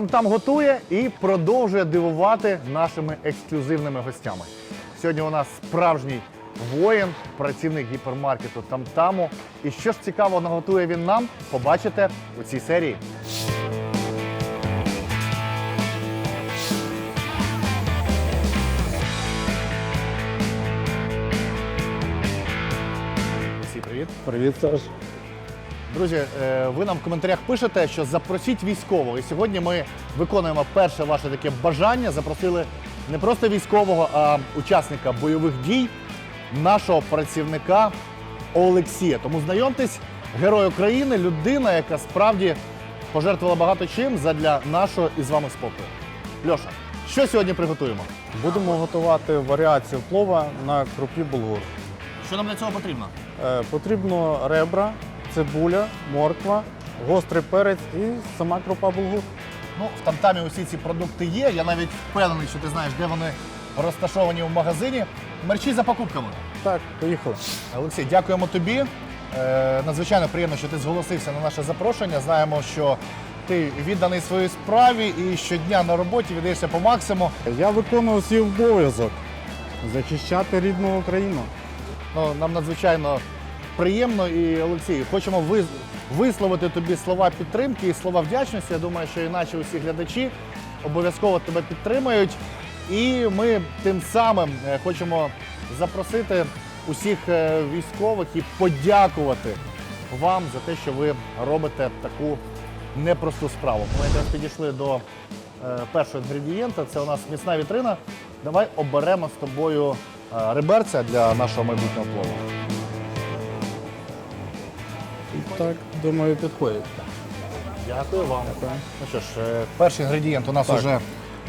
Там там готує і продовжує дивувати нашими ексклюзивними гостями. Сьогодні у нас справжній воїн, працівник гіпермаркету Тамтаму. І що ж цікаво наготує він нам, побачите у цій серії. Привіт. Привіт, Саш. Друзі, е, ви нам в коментарях пишете, що запросіть військового. І сьогодні ми виконуємо перше ваше таке бажання. Запросили не просто військового, а учасника бойових дій, нашого працівника Олексія. Тому знайомтесь, герой України, людина, яка справді пожертвувала багато чим задля нашого і з вами спокою. Льоша, що сьогодні приготуємо? Будемо готувати варіацію плова на крупі булгур. Що нам для цього потрібно? Е, потрібно ребра, цибуля, морква, гострий перець і сама крупа булгур. Ну, в тамтамі усі ці продукти є. Я навіть впевнений, що ти знаєш, де вони розташовані в магазині. Мерчі за покупками. Так, поїхали. Олексій, дякуємо тобі. Е, надзвичайно приємно, що ти зголосився на наше запрошення. Знаємо, що ти відданий своїй справі і щодня на роботі віддаєшся по максимуму. Я виконую свій обов'язок захищати рідну Україну. Ну, нам надзвичайно приємно і Олексій, хочемо висловити тобі слова підтримки і слова вдячності. Я думаю, що і наші усі глядачі обов'язково тебе підтримають. І ми тим самим е, хочемо запросити усіх е, військових і подякувати вам за те, що ви робите таку непросту справу. Ми якраз підійшли до е, першого інгредієнта. Це у нас міцна вітрина. Давай оберемо з тобою реберця для нашого майбутнього плову. Так, думаю, підходить. Дякую вам. Ну що ж, е, перший інгредієнт у нас Так. вже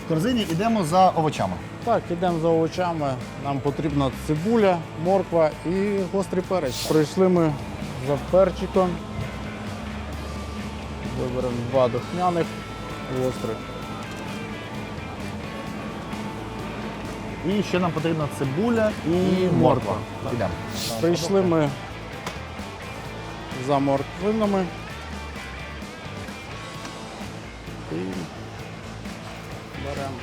в корзині. Ідемо за овочами. Так, ідемо за овочами. Нам потрібна цибуля, морква і гострий перець. Прийшли ми за перчиком. Виберемо два духмяних гострих. І ще нам потрібна цибуля і, морква. Ідемо. Прийшли ми за морквинами. І беремо.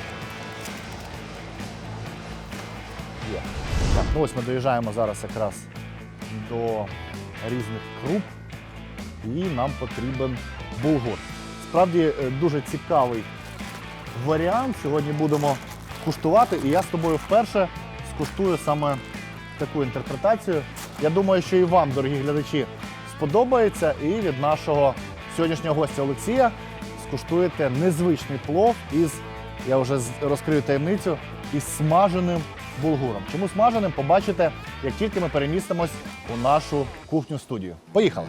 Так, ну ось ми доїжджаємо зараз якраз до різних круп, і нам потрібен булгур. Справді е, дуже цікавий варіант. Сьогодні будемо куштувати, і я з тобою вперше скуштую саме таку інтерпретацію. Я думаю, що і вам, дорогі глядачі, сподобається. І від нашого сьогоднішнього гостя Олексія скуштуєте незвичний плов із, я вже розкрию таємницю, із смаженим булгуром. Чому смаженим, побачите, як тільки ми перемістимось у нашу кухню студію. Поїхали!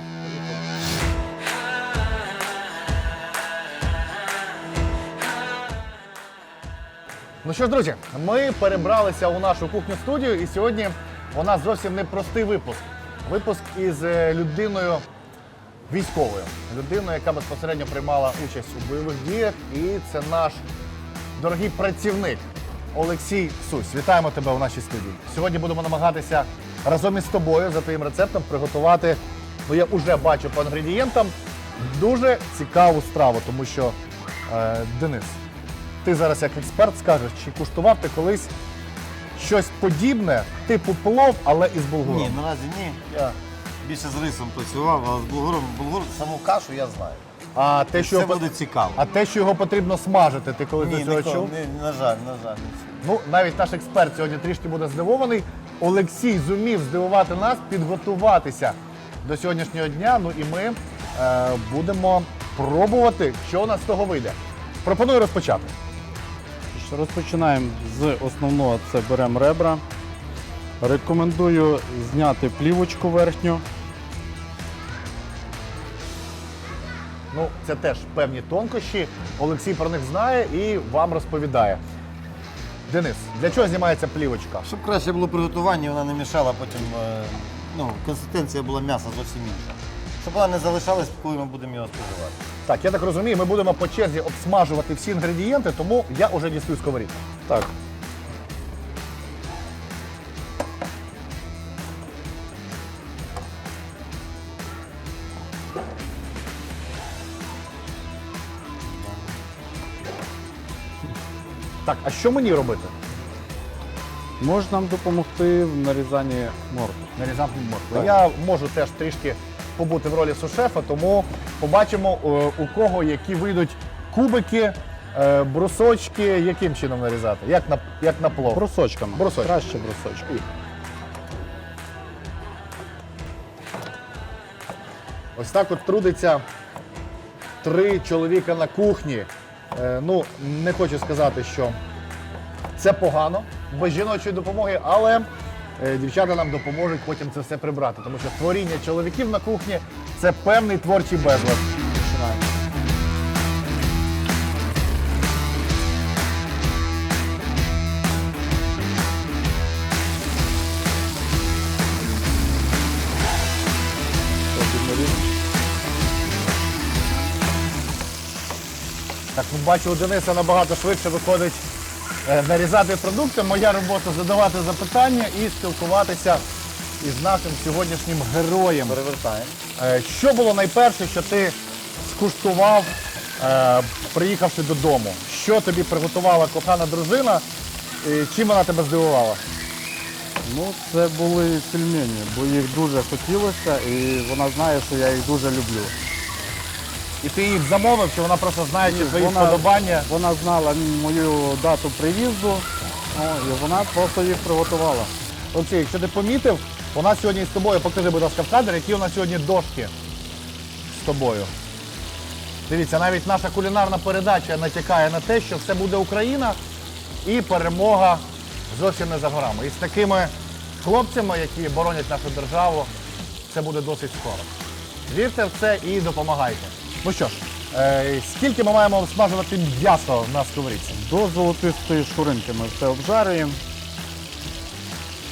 Ну що ж, друзі, ми перебралися у нашу кухню студію, і сьогодні у нас зовсім непростий випуск. Випуск із е, людиною військовою, людиною, яка безпосередньо приймала участь у бойових діях, і це наш дорогий працівник Олексій Сусь. Вітаємо тебе у нашій студії. Сьогодні будемо намагатися разом із тобою за твоїм рецептом приготувати. Ну я вже бачу по інгредієнтам дуже цікаву страву, тому що е, Денис, ти зараз як експерт скажеш, чи куштував ти колись щось подібне, типу плов, але із булгуром? Ні, наразі ні. Я- Більше з рисом працював, а з булгуром булгур саму кашу я знаю. А те, що Це його, буде цікаво. а те, що його потрібно смажити, ти колись Ні, до цього ніколи, чув? ні, на жаль, на жаль. Ну, навіть наш експерт сьогодні трішки буде здивований. Олексій зумів здивувати нас, підготуватися до сьогоднішнього дня. Ну і ми е, будемо пробувати, що у нас з того вийде. Пропоную розпочати. Що Розпочинаємо з основного, це беремо ребра. Рекомендую зняти плівочку верхню. Ну, це теж певні тонкощі. Олексій про них знає і вам розповідає. Денис, для чого знімається плівочка? Щоб краще було приготування, вона не мішала потім. е, Ну, консистенція була м'яса зовсім інша. Щоб вона не залишалась, коли ми будемо його споживати. Так, я так розумію, ми будемо по черзі обсмажувати всі інгредієнти, тому я вже дістаю сковорідку. Так. Так, а що мені робити? Може нам допомогти в нарізанні моркви. Нарізати моркву. Я можу теж трішки побути в ролі сушефа, тому побачимо, е, у кого які вийдуть кубики, е, брусочки, яким чином нарізати. Як на, як на плов. Брусочками. Брусочки. Краще брусочки. Ось так от трудиться три чоловіка на кухні. Е, ну, не хочу сказати, що це погано без жіночої допомоги, але дівчата нам допоможуть потім це все прибрати. Тому що творіння чоловіків на кухні це певний творчий безлад. Так, ну, бачу, у Дениса набагато швидше виходить е, нарізати продукти. Моя робота задавати запитання і спілкуватися із нашим сьогоднішнім героєм. Перевертаємо. Е, Що було найперше, що ти скуштував, е, приїхавши додому? Що тобі приготувала кохана дружина? Чим вона тебе здивувала? Ну, це були пельмені, бо їх дуже хотілося, і вона знає, що я їх дуже люблю. І ти їх замовив, чи вона просто знає, чи твої Вона- вподобання? Вона знала мою дату приїзду, о, і вона просто їх приготувала. Олексій, якщо ти помітив, у нас сьогодні з тобою, покажи, будь ласка, в кадр, які у нас сьогодні дошки з тобою. Дивіться, навіть наша кулінарна передача натякає на те, що все буде Україна і перемога зовсім не за горами. І з такими хлопцями, які боронять нашу державу, це буде досить скоро. Вірте в це і допомагайте. Ну що ж, е, скільки ми маємо смажувати м'ясо на сковорідці? До золотистої шкуринки ми все обжарюємо.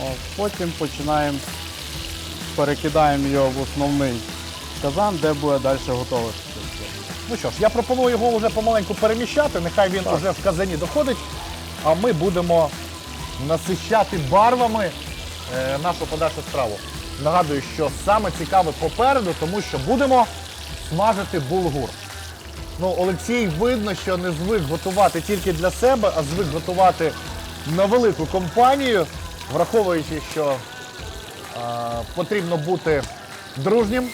О, потім починаємо, перекидаємо його в основний казан, де буде далі готовитися. Ну що ж, я пропоную його вже помаленьку переміщати, нехай він вже в казані доходить, а ми будемо насищати барвами е, нашу подальшу страву. Нагадую, що саме цікаве попереду, тому що будемо смажити булгур. Ну, Олексій видно, що не звик готувати тільки для себе, а звик готувати на велику компанію, враховуючи, що е, потрібно бути дружнім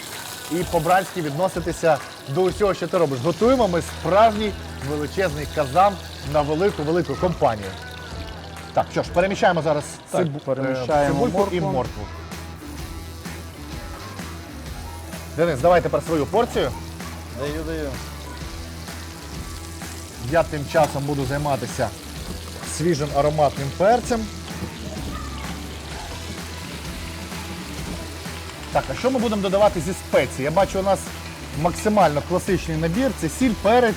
і по-братськи відноситися до усього, що ти робиш. Готуємо ми справжній величезний казан на велику-велику компанію. Так, що ж, переміщаємо зараз Так, цибу- е, переміщаємо цибульку і моркву. Денис, давай тепер свою порцію. Даю, даю. Я тим часом буду займатися свіжим ароматним перцем. Так, а що ми будемо додавати зі спецій? Я бачу, у нас максимально класичний набір це сіль, перець,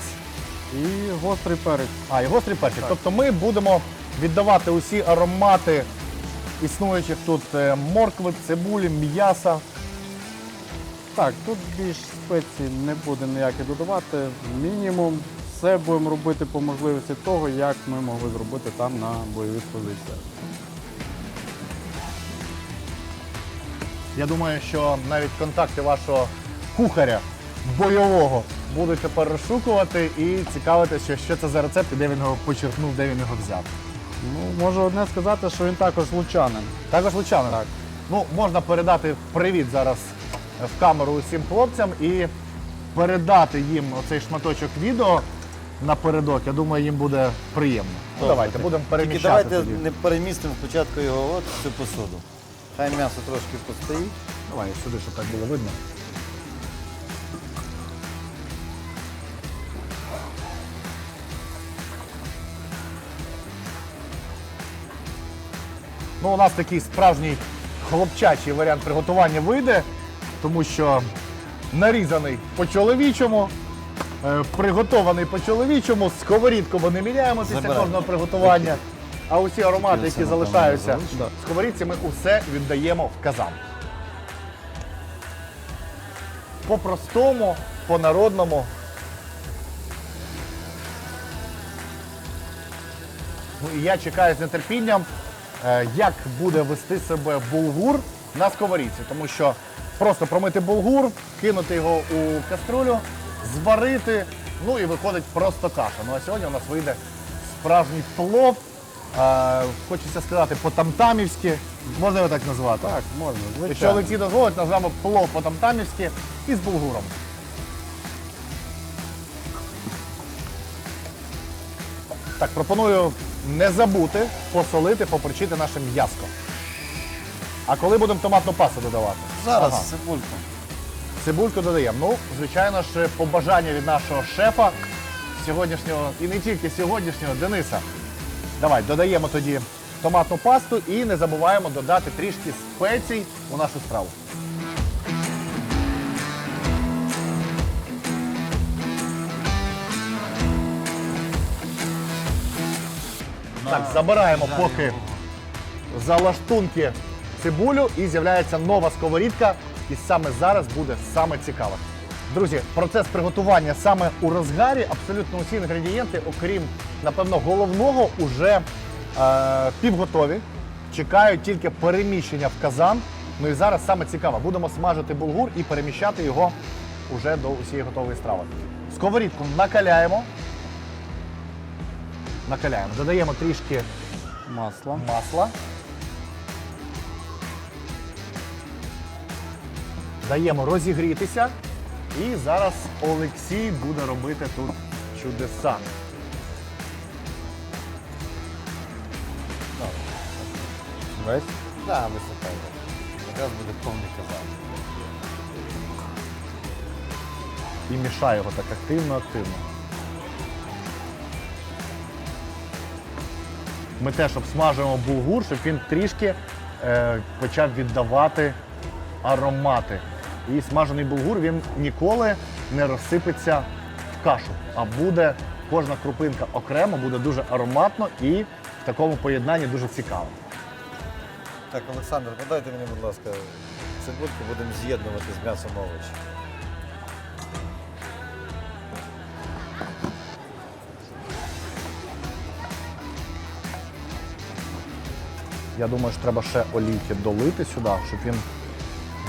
І гострий перець. а і гострий перчик. Тобто ми будемо віддавати усі аромати існуючих тут е, моркви, цибулі, м'яса. Так, тут більш спецій не буде ніякі додавати. Мінімум все будемо робити по можливості того, як ми могли зробити там на бойових позиціях. Я думаю, що навіть контакти вашого кухаря бойового будуть тепер розшукувати і цікавитися, що це за рецепт і де він його почерпнув, де він його взяв. Ну, можу одне сказати, що він також лучанин. Також лучанин. Так. Ну, можна передати привіт зараз в камеру усім хлопцям і передати їм оцей шматочок відео напередок. Я думаю, їм буде приємно. Ну, давайте будемо Тільки переміщати. давайте тоді. не перемістимо спочатку його от в цю посуду. Хай м'ясо трошки постоїть. Давай сюди, щоб так було видно. Ну, у нас такий справжній хлопчачий варіант приготування вийде, тому що нарізаний по-чоловічому, е, приготований по-чоловічому, сковорідку ми не міняємо після Забирай. кожного приготування. А усі аромати, які залишаються в сковорідці, ми усе віддаємо в казан. По-простому, по-народному. Ну і я чекаю з нетерпінням, е, як буде вести себе булгур на сковорідці, тому що просто промити булгур, кинути його у каструлю, зварити, ну і виходить просто каша. Ну а сьогодні у нас вийде справжній плов. Е, хочеться сказати по-тамтамівськи. Можна його так назвати? Так, можна, Якщо. Олексій дозволить, назвемо плов по-тамтамівськи із булгуром. Так, пропоную не забути посолити, поперчити наше м'яско. А коли будемо томатну пасту додавати? Зараз Ага. цибульку. Цибульку додаємо. Ну, звичайно ж, побажання від нашого шефа сьогоднішнього і не тільки сьогоднішнього Дениса. Давай, додаємо тоді томатну пасту і не забуваємо додати трішки спецій у нашу страву. Так, забираємо поки залаштунки цибулю і з'являється нова сковорідка. І саме зараз буде саме цікаве. Друзі, процес приготування саме у розгарі, абсолютно усі інгредієнти, окрім, напевно, головного, уже е, півготові. Чекають тільки переміщення в казан. Ну і зараз саме цікаве. Будемо смажити булгур і переміщати його уже до усієї готової страви. Сковорідку накаляємо. Накаляємо. Додаємо трішки Масло. масла. Даємо розігрітися. І зараз Олексій буде робити тут чудеса. Весь. Да, висипай. Якраз буде повний казан. І мішає його так активно-активно. Ми теж обсмажуємо булгур, щоб він трішки е, почав віддавати аромати. І смажений булгур він ніколи не розсипеться в кашу, а буде кожна крупинка окремо, буде дуже ароматно і в такому поєднанні дуже цікаво. Так, Олександр, подайте мені, будь ласка, цибульку, будемо з'єднувати з м'ясом овочі. Я думаю, що треба ще олійки долити сюди, щоб він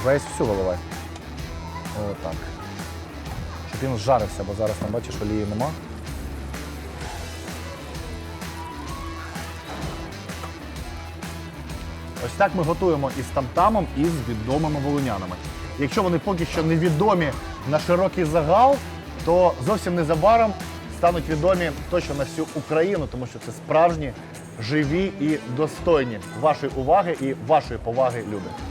весь всю виливай. Отак. Щоб він зжарився, бо зараз там бачиш, олії нема. Ось так ми готуємо із тамтамом і з відомими волинянами. Якщо вони поки що невідомі на широкий загал, то зовсім незабаром стануть відомі точно на всю Україну, тому що це справжні, живі і достойні вашої уваги і вашої поваги люди.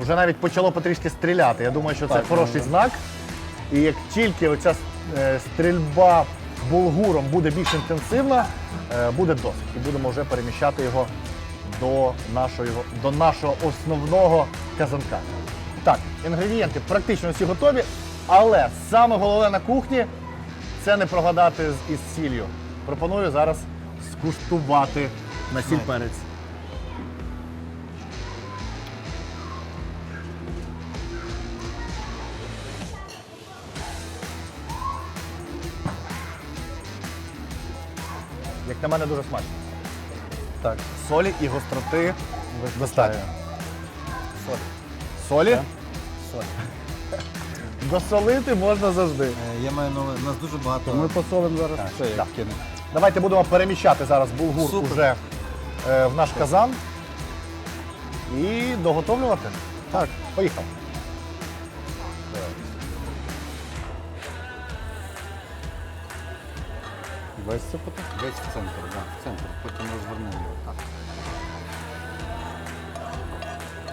Вже навіть почало потрішки стріляти. Я думаю, що це Так, хороший знак. І як тільки оця е, стрільба булгуром буде більш інтенсивна, е, буде досить. І будемо вже переміщати його до нашого, до нашого основного казанка. Так, інгредієнти практично всі готові, але саме головне на кухні це не прогадати з- із сіллю. Пропоную зараз скуштувати на сіль перець. На мене, дуже смачно. Так, солі і гостроти достатньо. Соль. Солі? Соль. Досолити можна завжди. Е, Я маю на увазі, у нас дуже багато. Ми посолимо зараз Так, це, як так. кинемо. Давайте будемо переміщати зараз булгур Супер. уже е, в наш казан і доготовлювати. Так, поїхав. Весь сипати? Весь в центр, да, в центр. Потім розвернемо його так.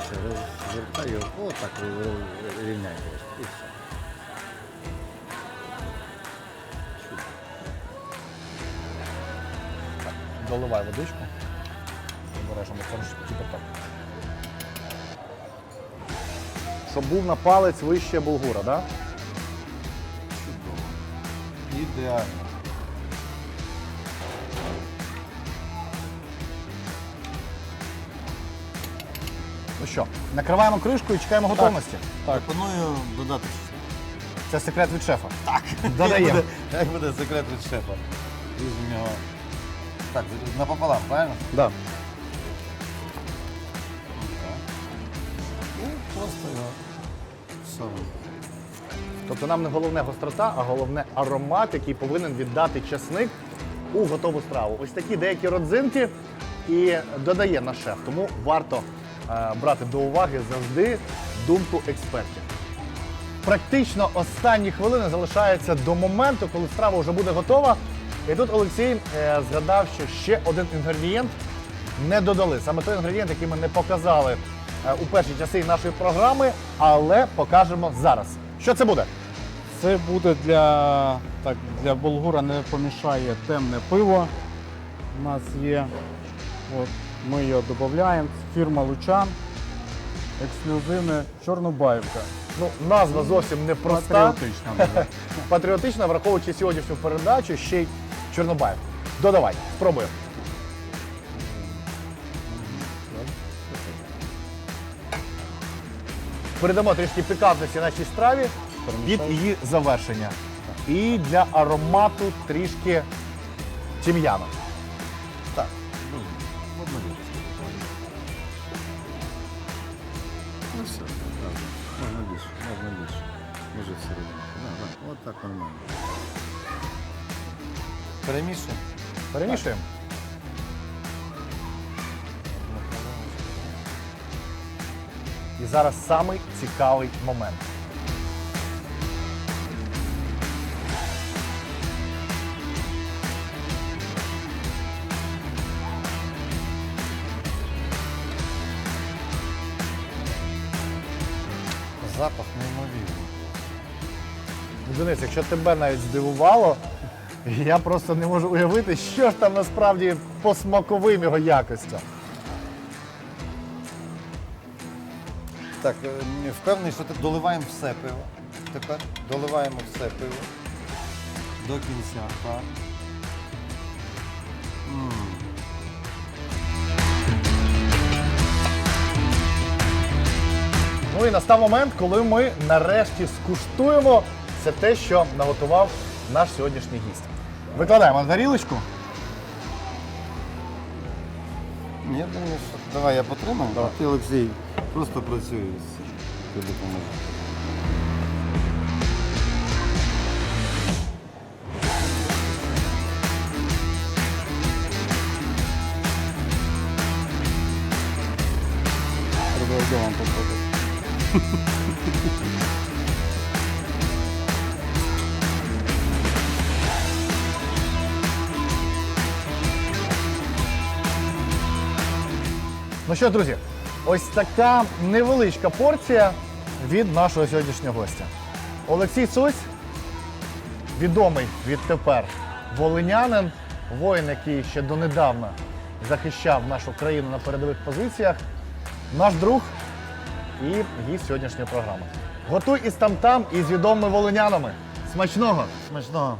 Ще розвертай його. О, так ви ви- рівняйте. І все. Чудо. Доливай водичку. Обережно, це ж кипяток. Щоб був на палець вище булгура, так? Да? Чудово. Ідеально. Ну що, накриваємо кришку і чекаємо готовності. Так. Пропоную додати. Це секрет від шефа. Так. Як Додаємо. буде, як буде секрет від шефа? Візьмемо його. Так, напополам, правильно? Да. Так. Ну, просто його. Тобто нам не головне гострота, а головне аромат, який повинен віддати часник у готову страву. Ось такі деякі родзинки і додає наш шеф. Тому варто брати до уваги завжди думку експертів. Практично останні хвилини залишаються до моменту, коли страва вже буде готова. І тут Олексій е, згадав, що ще один інгредієнт не додали. Саме той інгредієнт, який ми не показали е, у перші часи нашої програми, але покажемо зараз. Що це буде? Це буде для, так, для булгура не помішає темне пиво. У нас є. От, ми його додаємо. Фірма Лучан. Ексклюзивне Чорнобаївка. Ну, назва зовсім не проста. Патріотична. Патріотична, враховуючи сьогоднішню передачу, ще й Чорнобаїв. Додавай, спробуємо. Передамо трішки пікантності нашій страві під її завершення. І для аромату трішки тім'яна. Так. Ну, все, так. Можна більше, можна більше. Може всередині. Да, да. От так нормально. Перемішуємо. Перемішуємо. І зараз самий цікавий момент. Запах неймовірний. Денис, якщо тебе навіть здивувало, я просто не можу уявити, що ж там насправді по смаковим його якостям. Так, е, впевнений, що ти- доливаємо все пиво. Тепер доливаємо все пиво. До кінця. Так. Ну і настав момент, коли ми нарешті скуштуємо все те, що наготував наш сьогоднішній гість. Викладаємо на тарілочку. Я думаю, що давай я потримаю, а ти, Олексій, просто працює з цим. Ти допоможеш. Ну що, друзі, ось така невеличка порція від нашого сьогоднішнього гостя. Олексій Сусь, відомий відтепер волинянин, воїн, який ще донедавна захищав нашу країну на передових позиціях, наш друг і гість сьогоднішньої програми. Готуй із там-там із відомими волинянами. Смачного! Смачного.